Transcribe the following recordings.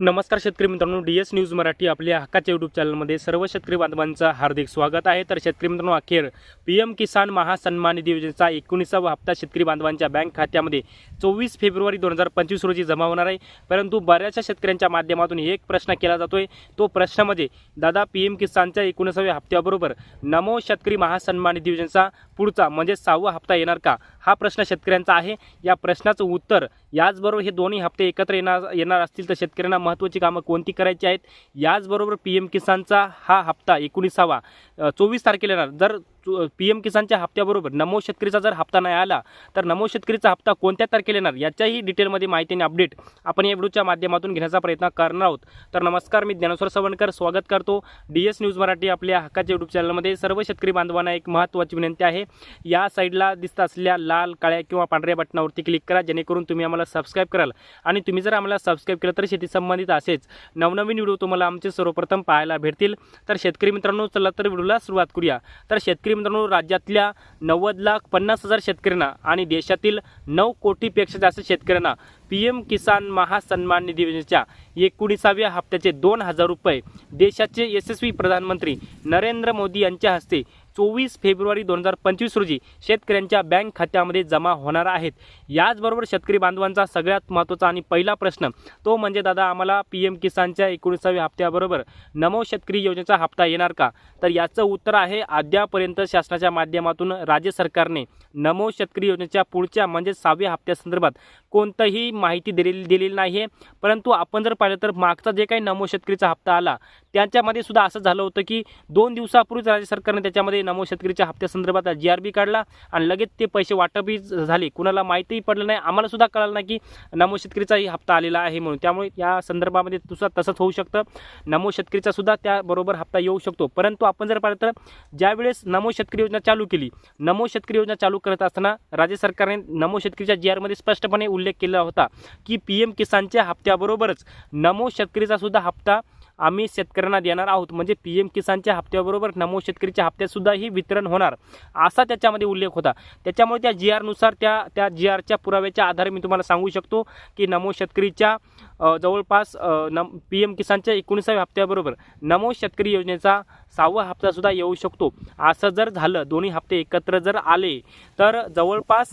नमस्कार शेतकरी मित्रांनो डी एस न्यूज मराठी आपल्या हक्काच्या यूट्यूब चॅनलमध्ये सर्व शेतकरी बांधवांचं हार्दिक स्वागत आहे. तर शेतकरी मित्रांनो अखेर पी एम किसान महासन्मान निधी योजनेचा एकोणीसावा हप्ता शेतकरी बांधवांच्या बँक खात्यामध्ये चोवीस फेब्रुवारी दोन हजार पंचवीस रोजी जमा होणार आहे. परंतु बऱ्याचशा शेतकऱ्यांच्या माध्यमातून एक प्रश्न केला जातोय. तो प्रश्न म्हणजे दादा पी एम किसानच्या एकोणीसाव्या हप्त्याबरोबर नमो शेतकरी महासन्मान निधी योजनेचा पुढचा म्हणजे सहावा हप्ता येणार का? हा प्रश्न शेतकऱ्यांचा आहे. या प्रश्नाचं उत्तर याचबरोबर हे दोन्ही हप्ते एकत्र येणार येणार असतील तर शेतकऱ्यांना महत्त्वाची कामं कोणती करायची आहेत? याचबरोबर पी एम किसानचा हा हप्ता एकोणीसावा चोवीस तारखेला येणार. जर पी एम किसानच्या हप्त्याबरोबर नमो शेतकरीचा जर हप्ता नाही आला तर नमो शेतकरीचा हप्ता कोणत्या तारखेला येणार? याच्याही डिटेलमध्ये माहिती आणि अपडेट आपण या व्हिडिओच्या माध्यमातून घेण्याचा प्रयत्न करणार आहोत. तर नमस्कार मी ज्ञानेश्वर सवणकर. स्वागत करतो डी एस न्यूज मराठी आपल्या हक्काच्या यूट्यूब चॅनलमध्ये सर्व शेतकरी बांधवांना एक महत्त्वाची विनंती आहे. या साईडला दिसत असलेल्या लाल काळ्या किंवा पांढऱ्या बटनावरती क्लिक करा जेणेकरून तुम्ही आम्हाला सबस्क्राईब कराल. आणि तुम्ही जर आम्हाला सबस्क्राईब केलं तर शेती संबंधित असेच नवनवीन व्हिडिओ तुम्हाला आमचे सर्वप्रथम पाहायला भेटतील. तर शेतकरी मित्रांनो चला तर व्हिडिओला सुरुवात करूया. तर शेतकरी मित्रांनो राज्यातल्या नव्वद लाख पन्नास हजार शेतकऱ्यांना आणि देशातील नऊ कोटीपेक्षा जास्त शेतकऱ्यांना पी एम किसान महासन्मान निधी योजनेच्या एकोणीसाव्या हप्त्याचे दोन हजार रुपये देशाचे यशस्वी प्रधानमंत्री नरेंद्र मोदी यांच्या हस्ते चोवीस फेब्रुवारी दोन हजार पंचवीस रोजी शेतकऱ्यांच्या बँक खात्यामध्ये जमा होणार आहेत. याचबरोबर शेतकरी बांधवांचा सगळ्यात महत्त्वाचा आणि पहिला प्रश्न तो म्हणजे दादा आम्हाला पी एम किसानच्या एकोणीसाव्या हप्त्याबरोबर नमो शेतकरी योजनेचा हप्ता येणार का? तर याचं उत्तर आहे अद्यापर्यंत शासनाच्या माध्यमातून राज्य सरकारने नमो शेतकरी योजनेच्या पुढच्या म्हणजे सहाव्या हप्त्यासंदर्भात कोणतंही माहिती दिलेली दिलेली नाही आहे परंतु आपण जर पाहिलं तर मागचा जे काही नमो शेतकरीचा हप्ता आला त्यांच्यामध्ये सुद्धा असं झालं होतं की दोन दिवसापूर्वीच राज्य सरकारने त्याच्यामध्ये नमो शेतकरीच्या हप्त्यासंदर्भात जी आर बी काढला आणि लगेच ते पैसे वाटपही झाले. कुणाला माहितीही पडलं नाही. आम्हाला सुद्धा कळलं नाही की नमो शेतकरीचाही हप्ता आलेला आहे म्हणून. त्यामुळे या संदर्भामध्ये तुझा तसंच होऊ शकतं. नमो शेतकरीचा सुद्धा त्याबरोबर हप्ता येऊ शकतो. परंतु आपण जर पाहिलं तर ज्यावेळेस नमो शेतकरी योजना चालू केली नमो शेतकरी योजना चालू करत असताना राज्य सरकारने नमो शेतकरीच्या जी आरमध्ये स्पष्टपणे उल्लेख केला होता की पी एम किसानच्या हप्त्याबरोबरच नमो शेतकरीचा सुद्धा हप्ता आम्ही शेतकऱ्यांना देणार आहोत. म्हणजे पी एम किसानच्या हप्त्याबरोबर नमो शेतकरीच्या हप्त्यातसुद्धाही वितरण होणार. असा त्याच्यामध्ये उल्लेख होता. त्याच्यामुळे त्या जी आरनुसार त्या त्या जी आरच्या पुराव्याच्या आधारे मी तुम्हाला सांगू शकतो की नमो शेतकरीच्या जवळपास नम पी एम किसानच्या एकोणीसाव्या हप्त्याबरोबर नमो शेतकरी योजनेचा सहावा हप्तासुद्धा येऊ शकतो. असं जर झालं दोन्ही हप्ते एकत्र जर आले तर जवळपास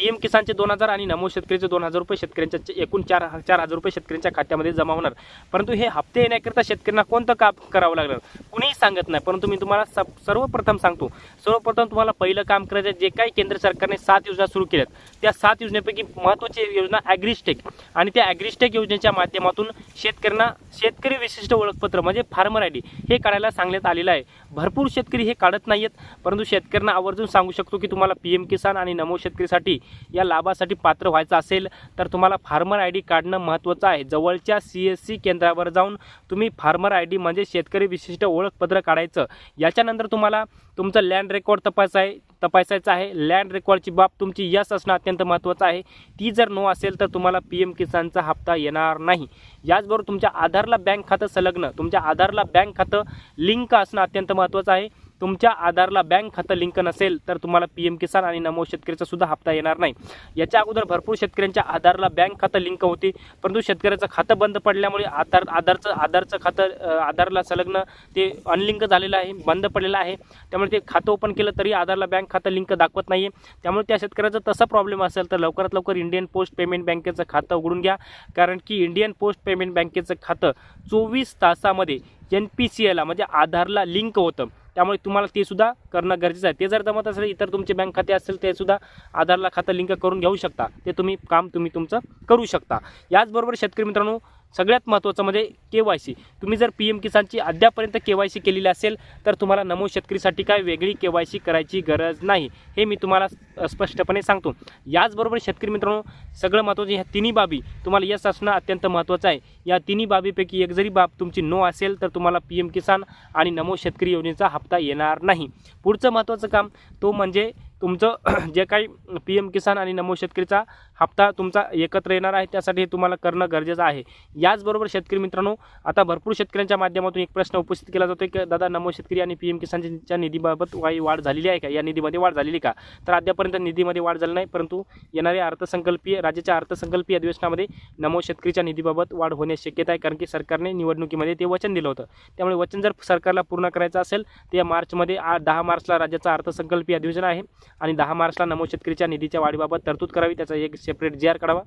पी एम किसानचे दोन हजार आणि नमो शेतकरीचे दोन हजार रुपये शेतकऱ्यांच्या एकूण चार चार हजार रुपये शेतकऱ्यांच्या खात्यामध्ये जमा होणार. परंतु हे हप्ते येण्याकरिता शेतकऱ्यांना कोणतं काम करावं लागणार? कुणीही सांगत नाही. परंतु मी तुम्हाला सर्वप्रथम सांगतो. सर्वप्रथम तुम्हाला पहिलं काम करायचं आहे, जे काही केंद्र सरकारने सात योजना सुरू केल्यात. त्या सात योजनेपैकी महत्त्वाची योजना ॲग्रिस्टेक आणि त्या ॲग्रिस्टेक योजनेच्या माध्यमातून शेतकऱ्यांना शेतकरी विशिष्ट ओळखपत्र म्हणजे फार्मर आय डी हे काढायला सांगण्यात आलेलं आहे. भरपूर शेतकरी हे काढत नाही आहेत परंतु शेतकऱ्यांना आवर्जून सांगू शकतो की तुम्हाला पी एम किसान आणि नमो शेतकरीसाठी या लाभासाठी पात्र व्हायचं असेल तर तुम्हाला फार्मर आय डी काढणं महत्त्वाचं आहे. जवळच्या सी एस सी केंद्रावर जाऊन तुम्ही फार्मर आय डी म्हणजे शेतकरी विशिष्ट ओळखपत्र काढायचं. याच्यानंतर तुम्हाला तुमचं लँड रेकॉर्ड तपासाय आहे तपासायचं आहे. लँड रेकॉर्डची बाब तुमची यस असणं अत्यंत महत्त्वाचं आहे. ती जर नो असेल तर तुम्हाला पी एम किसानचा हप्ता येणार नाही. याचबरोबर तुमच्या आधारला बँक खातं संलग्न. तुमच्या आधारला बँक खातं लिंक असणं अत्यंत महत्त्वाचं आहे. तुमच्या आधारला बँक खातं लिंक नसेल तर तुम्हाला पी एम किसान आणि नमो शेतकऱ्याचा सुद्धा हप्ता येणार नाही. याच्या अगोदर भरपूर शेतकऱ्यांच्या आधारला बँक खातं लिंक होती परंतु शेतकऱ्याचं खातं बंद पडल्यामुळे आधार आधारचं आधारचं खातं आधारला संलग्न ते अनलिंक झालेलं आहे बंद पडलेलं आहे. त्यामुळे ते खातं ओपन केलं तरी आधारला बँक खातं लिंक दाखवत नाही आहे त्यामुळे त्या शेतकऱ्याचा तसा प्रॉब्लेम असेल तर लवकरात लवकर इंडियन पोस्ट पेमेंट बँकेचं खातं उघडून घ्या. कारण की इंडियन पोस्ट पेमेंट बँकेचं खातं चोवीस तासामध्ये एन पी सी एला म्हणजे आधारला लिंक होतं. त्यामुळे तुम्हाला ते सुद्धा करणं गरजेचं आहे. ते जर जमत असेल इतर तुमचे बँक खाते असेल ते सुद्धा आधारला खातं लिंक करून घेऊ शकता. ते तुम्ही काम तुम्ही तुमचं करू शकता. याचबरोबर शेतकरी मित्रांनो सगळ्यात महत्त्वाचं म्हणजे के वाय सी. तुम्ही जर पी एम किसानची अद्यापर्यंत के वाय सी केलेली असेल तर तुम्हाला नमो शेतकरीसाठी काय वेगळी के वाय सी करायची गरज नाही हे मी तुम्हाला स्पष्टपणे सांगतो. याचबरोबर शेतकरी मित्रांनो सगळं महत्त्वाचं ह्या तिन्ही बाबी तुम्हाला यस असणं अत्यंत महत्त्वाचं आहे. या तिन्ही बाबीपैकी एक जरी बाब तुमची नो असेल तर तुम्हाला पी एम किसान आणि नमो शेतकरी योजनेचा हप्ता येणार नाही. पुढचं महत्त्वाचं काम तो म्हणजे तुमचं जे काही पी एम किसान आणि नमो शेतकरीचा हप्ता तुमचा एकत्र येणार आहे त्यासाठी हे तुम्हाला करणं गरजेचं आहे. याचबरोबर शेतकरी मित्रांनो आता भरपूर शेतकऱ्यांच्या माध्यमातून एक प्रश्न उपस्थित केला जातो की दादा नमो शेतकरी आणि पी एम किसानच्या निधीबाबत काही वाढ झालेली आहे का? या निधीमध्ये वाढ झालेली का? तर अद्यापर्यंत निधीमध्ये वाढ झाली नाही परंतु येणाऱ्या अर्थसंकल्पीय राज्याच्या अर्थसंकल्पीय अधिवेशनामध्ये नमो शेतकरीच्या निधीबाबत वाढ होण्याची शक्यता आहे कारण की सरकारने निवडणुकीमध्ये ते वचन दिलं होतं. त्यामुळे वचन जर सरकारला पूर्ण करायचं असेल तर या मार्चमध्ये आ दहा मार्चला राज्याचा अर्थसंकल्पीय अधिवेशन आहे. आणि दहा मार्चला नमो शेतकरीच्या निधीच्या वाढीबाबत तरतूद करावी त्याचा एक सेपरेट जी आर काढावा.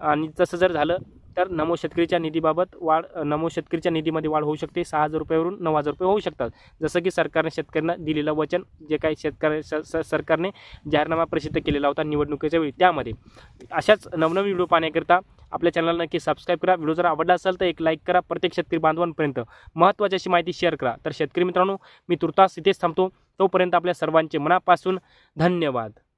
आणि तसं जर झालं तर नमो शेतकरीच्या निधीबाबत वाढ नमो शेतकरीच्या निधीमध्ये वाढ होऊ शकते. सहा हजार रुपयावरून नऊ हजार रुपये होऊ शकतात. जसं की सरकारने शेतकऱ्यांना दिलेलं वचन जे काही शेतकऱ्या स- स- सरकारने जाहीरनामा प्रसिद्ध केलेला होता निवडणुकीच्या वेळी त्यामध्ये. अशाच नवनवीन व्हिडिओ पाहण्याकरिता आपल्या चॅनलला नक्की सबस्क्राईब करा. व्हिडिओ जर आवडला असेल तर एक लाईक करा. प्रत्येक शेतकरी बांधवांपर्यंत महत्त्वाची अशी माहिती शेअर करा. तर शेतकरी मित्रांनो मी तुर्तास इथेच थांबतो. तोपर्यंत आपल्या सर्वांचे मनापासून धन्यवाद.